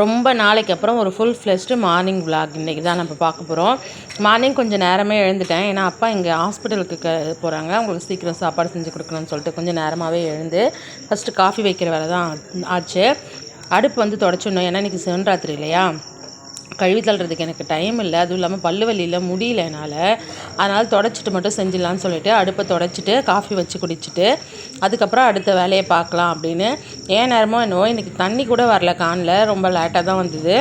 ரொம்ப நாளைக்கு அப்புறம் ஒரு ஃபுல் ஃப்ளெஷ்டு மார்னிங் விளாக் இன்றைக்கி தான் நம்ம பார்க்க போகிறோம் மார்னிங் கொஞ்சம் நேரமே எழுந்துட்டேன். ஏன்னா அப்பா இங்கே ஹாஸ்பிட்டலுக்கு க போகிறாங்க அவங்களுக்கு சீக்கிரம் சாப்பாடு செஞ்சு கொடுக்கணும்னு சொல்லிட்டு கொஞ்சம் நேரமாகவே எழுந்து ஃபஸ்ட்டு காஃபி வைக்கிற வேலை தான் ஆச்சு. அடுப்பு வந்து தொடச்சிடணும். ஏன்னா இன்றைக்கி சிவன்ராத்திரி இல்லையா? கழுவி தள்ளுறதுக்கு எனக்கு டைம் இல்லை. அதுவும் இல்லாமல் பல்லு வலியில் முடியல என்னால். அதனால் தொடச்சிட்டு மட்டும் செஞ்சிடலான்னு சொல்லிட்டு அடுப்பை தொடச்சிட்டு காஃபி வச்சு குடிச்சிட்டு அதுக்கப்புறம் அடுத்த வேலையை பார்க்கலாம் அப்படின்னு. ஏன் நேரமோ என்னவோ இன்றைக்கி தண்ணி கூட வரல கானில் ரொம்ப லேட்டாக தான் வந்தது.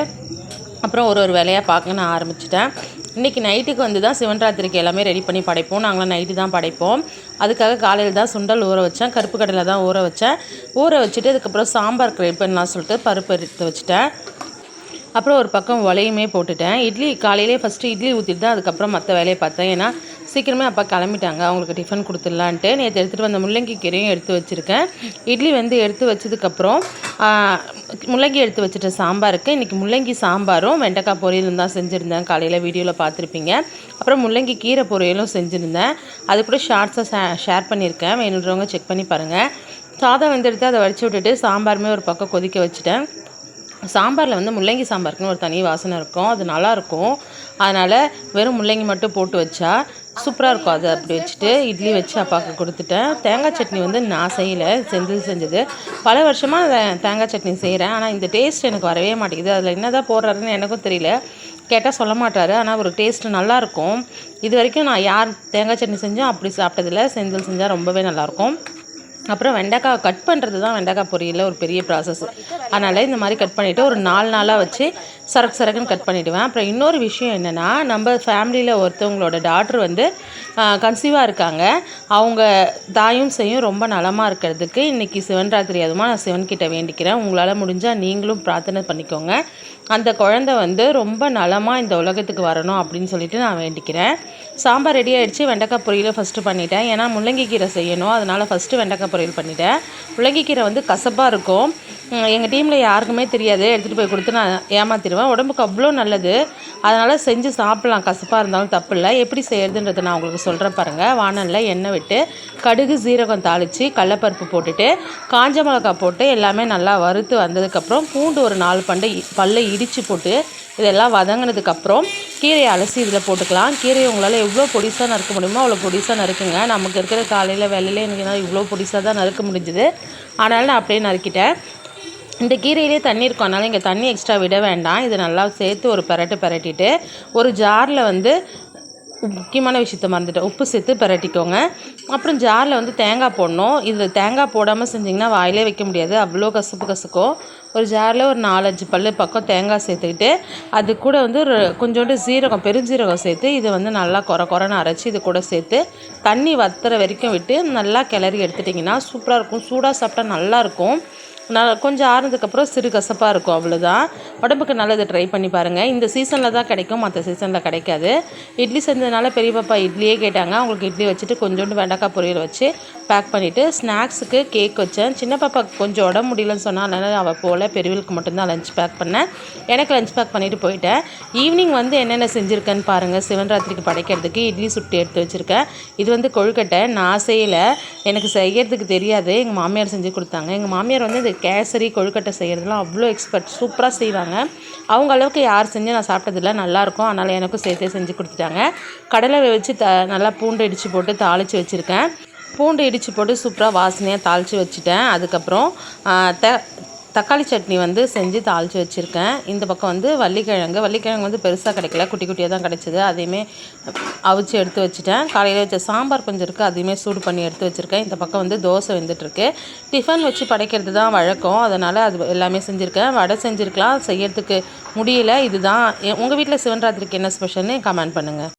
அப்புறம் ஒரு ஒரு வேலையாக பார்க்க நான் ஆரம்பிச்சிட்டேன். இன்றைக்கி நைட்டுக்கு வந்து தான் சிவன் ராத்திரிக்கு எல்லாமே ரெடி பண்ணி படைப்போம். நாங்களாம் நைட்டு தான் படைப்போம். அதுக்காக காலையில் தான் சுண்டல் ஊற வச்சேன். கருப்பு கடலை தான் ஊற வச்சேன். ஊற வச்சுட்டு அதுக்கப்புறம் சாம்பார் ரெடி பண்ணலாம் சொல்லிட்டு பருப்பு எடுத்து வச்சுட்டேன். அப்புறம் ஒரு பக்கம் உலையுமே போட்டுட்டேன். இட்லி காலையிலே ஃபஸ்ட்டு இட்லி ஊற்றிட்டு தான் அதுக்கப்புறம் மற்ற வேலையை பார்த்தேன். ஏன்னா சீக்கிரமே அப்பா கிளம்பிட்டாங்க. அவங்களுக்கு டிஃபன் கொடுத்துடலான்ட்டு. நேற்று எடுத்துகிட்டு வந்த முள்ளங்கி கீரையும் எடுத்து வச்சுருக்கேன். இட்லி வந்து எடுத்து வச்சதுக்கப்புறம் முள்ளங்கி எடுத்து வச்சுட்ட சாம்பாருக்கு. இன்றைக்கி முள்ளங்கி சாம்பாரும் வெண்டைக்காய் பொரியலும் தான் செஞ்சுருந்தேன். காலையில் வீடியோவில் பார்த்துருப்பீங்க. அப்புறம் முள்ளங்கி கீரை பொரியலும் செஞ்சுருந்தேன். அது கூட ஷார்ட்ஸாக ஷேர் பண்ணியிருக்கேன். வேணுன்றவங்க செக் பண்ணி பாருங்கள் சாதம் வெந்தெடுத்து அதை வடித்து விட்டுட்டு சாம்பாருமே ஒரு பக்கம் கொதிக்க வச்சுட்டேன். சாம்பாரில் வந்து முள்ளங்கி சாம்பாருக்குன்னு ஒரு தனி வாசனை இருக்கும். அது நல்லாயிருக்கும். அதனால் வெறும் முள்ளங்கி மட்டும் போட்டு வச்சா சூப்பராக இருக்கும். அது அப்படி வச்சுட்டு இட்லி வச்சு அப்பாவுக்கு கொடுத்துட்டேன். தேங்காய் சட்னி வந்து நான் செய்யலை. செந்தில் செஞ்சது. பல வருஷமாக தேங்காய் சட்னி செய்கிறேன் ஆனால் இந்த டேஸ்ட் எனக்கு வரவே மாட்டேங்குது. அதில் என்ன தான் போடுறாருன்னு எனக்கும் தெரியல. கேட்டால் சொல்ல மாட்டார். ஆனால் ஒரு டேஸ்ட்டு நல்லாயிருக்கும். இது வரைக்கும் நான் யார் தேங்காய் சட்னி செஞ்சோம் அப்படி சாப்பிட்டதில்ல. செந்தில் செஞ்சால் ரொம்பவே நல்லாயிருக்கும். அப்புறம் வெண்டைக்காய் கட் பண்ணுறது தான் வெண்டைக்காய் பொரியலில் ஒரு பெரிய ப்ராசஸ் அதனால் இந்த மாதிரி கட் பண்ணிவிட்டு ஒரு நாலு நாளாக வச்சு சரக்கு சரக்குன்னு கட் பண்ணிவிடுவேன் அப்புறம் இன்னொரு விஷயம் என்னென்னா நம்ம ஃபேமிலியில் ஒருத்தவங்களோட டாக்டர் வந்து கன்சீவாக இருக்காங்க. அவங்க தாயும் செய்யும் ரொம்ப நலமாக இருக்கிறதுக்கு இன்றைக்கி சிவன் ராத்திரி அதுமா நான் சிவன்கிட்ட வேண்டிக்கிறேன். உங்களால் முடிஞ்சால் நீங்களும் பிரார்த்தனை பண்ணிக்கோங்க. அந்த குழந்த வந்து ரொம்ப நலமாக இந்த உலகத்துக்கு வரணும் அப்படின்னு சொல்லிட்டு நான் வேண்டிக்கிறேன். சாம்பார் ரெடி ஆகிடுச்சு வெண்டைக்காய் பொரியல் ஃபஸ்ட்டு பண்ணிட்டேன். ஏன்னா முள்ளங்கி கீரை செய்யணும். அதனால் ஃபஸ்ட்டு வெண்டைக்காய் பொரியல் பண்ணிட்டேன். முள்ளங்கி கீரை வந்து கசப்பாக இருக்கும். எங்கள் டீமில் யாருக்குமே தெரியாது. எடுத்துகிட்டு போய் கொடுத்து நான் ஏமாற்றிடுவேன் உடம்புக்கு அவ்வளோ நல்லது. அதனால் செஞ்சு சாப்பிட்லாம். கசப்பாக இருந்தாலும் தப்பு இல்லை. எப்படி செய்கிறதுன்றதை நான் உங்களுக்கு சொல்கிறேன் பாருங்கள் வானலில் எண்ணெய் விட்டு கடுகு சீரகம் தாளித்து கடலப்பருப்பு போட்டுட்டு காஞ்ச மிளகா போட்டு எல்லாமே நல்லா வறுத்து வந்ததுக்கப்புறம் பூண்டு ஒரு நாலு பண்டை பல்லை இடித்து போட்டு இதெல்லாம் வதங்கினதுக்கப்புறம் கீரையை அலசி இதில் போட்டுக்கலாம். கீரையை உங்களால் எவ்வளோ பொடிசாக நறுக்க முடியுமோ அவ்வளோ பொடிசாக நறுக்குங்க. நமக்கு இருக்கிற காலையில் வேலையில் எனக்கு இவ்வளோ பொடிசாக தான் நறுக்க முடிஞ்சுது. அதனால் நான் அப்படியே நறுக்கிட்டேன். இந்த கீரையிலே தண்ணி இருக்கும். அதனால் இங்கே தண்ணி எக்ஸ்ட்ரா விட வேண்டாம். இதை நல்லா சேர்த்து ஒரு பரட்டு பரட்டிட்டு ஒரு ஜாரில் வந்து முக்கியமான விஷயத்த மறந்துட்டேன். உப்பு சேர்த்து பரட்டிக்கோங்க. அப்புறம் ஜாரில் வந்து தேங்காய் போடணும். இதில் தேங்காய் போடாமல் செஞ்சிங்கன்னா வாயிலே வைக்க முடியாது. அவ்வளோ கசப்பு கசக்கும். ஒரு ஜாரில் ஒரு நாலஞ்சு பல் பக்கம் தேங்காய் சேர்த்துக்கிட்டு அது கூட வந்து ஒரு கொஞ்சோண்டு சீரகம் பெருஞ்சீரகம் சேர்த்து இதை வந்து நல்லா குறை குறைன்னு அரைச்சி இது கூட சேர்த்து தண்ணி வத்துற வரைக்கும் விட்டு நல்லா கிளறி எடுத்துட்டிங்கன்னா சூப்பராக இருக்கும். சூடாக சாப்பிட்டா நல்லாயிருக்கும் நான் கொஞ்சம் ஆறுனதுக்கப்புறம் சிறு கசப்பாக இருக்கும் அவ்வளோதான் உடம்புக்கு நல்லது ட்ரை பண்ணி பாருங்கள் இந்த சீசனில் தான் கிடைக்கும் மற்ற சீசனில் கிடைக்காது. இட்லி செஞ்சதுனால பெரிய பாப்பா இட்லியே கேட்டாங்க. அவங்களுக்கு இட்லி வச்சுட்டு கொஞ்சோண்டு வெண்டைக்காய் பொரியல் வச்சு பேக் பண்ணிவிட்டு ஸ்நாக்ஸுக்கு கேக் வச்சேன். சின்ன பாப்பாவுக்கு கொஞ்சம் உடம்பு முடியலன்னு சொன்னால் அதனால் அவள் போல் பெரியவளுக்கு மட்டும்தான் லஞ்ச் பேக் பண்ணேன். எனக்கு லஞ்ச் பேக் பண்ணிவிட்டு போயிட்டேன். ஈவினிங் வந்து என்னென்ன செஞ்சுருக்கேன்னு பாருங்கள் சிவன்ராத்திரிக்கு படைக்கிறதுக்கு இட்லி சுட்டு எடுத்து வச்சுருக்கேன். இது வந்து கொழுக்கட்டை. நான் செய்யலை. எனக்கு செய்கிறதுக்கு தெரியாது. எங்கள் மாமியார் செஞ்சு கொடுத்தாங்க. எங்கள் மாமியார் வந்து இந்த கேசரி கொழுக்கட்டை செய்கிறதுலாம் அவ்வளோ எக்ஸ்பர்ட் சூப்பராக செய்வாங்க. அவங்க அளவுக்கு யார் செஞ்சு நான் சாப்பிட்டதில்ல நல்லாயிருக்கும் அதனால் எனக்கும் சேர்த்தே செஞ்சு கொடுத்துட்டாங்க. கடலை வச்சு த நல்லா பூண்டு இடித்து போட்டு தாளித்து வச்சுருக்கேன். பூண்டு இடித்து போட்டு சூப்பராக வாசனையாக தாளித்து வச்சுட்டேன். அதுக்கப்புறம் த தக்காளி சட்னி வந்து செஞ்சு தாளித்து வச்சுருக்கேன். இந்த பக்கம் வந்து வள்ளிக்கிழங்கு. வள்ளிக்கிழங்கு வந்து பெருசாக கிடைக்கல. குட்டி குட்டியாக தான் கிடச்சிது. அதையுமே அவிச்சு எடுத்து வச்சுட்டேன். காலையில் வச்ச சாம்பார் கொஞ்சம் இருக்குது அதையுமே சூடு பண்ணி எடுத்து வச்சுருக்கேன். இந்த பக்கம் வந்து தோசை வெந்துட்டுருக்கு. டிஃபன் வச்சு படைக்கிறது தான் வழக்கம். அதனால் அது எல்லாமே செஞ்சுருக்கேன். வடை செஞ்சுருக்கலாம். செய்யறதுக்கு முடியல. இதுதான். உங்கள் வீட்டில் சிவன்ராத்திரிக்கு என்ன ஸ்பெஷல்னு கமெண்ட் பண்ணுங்கள்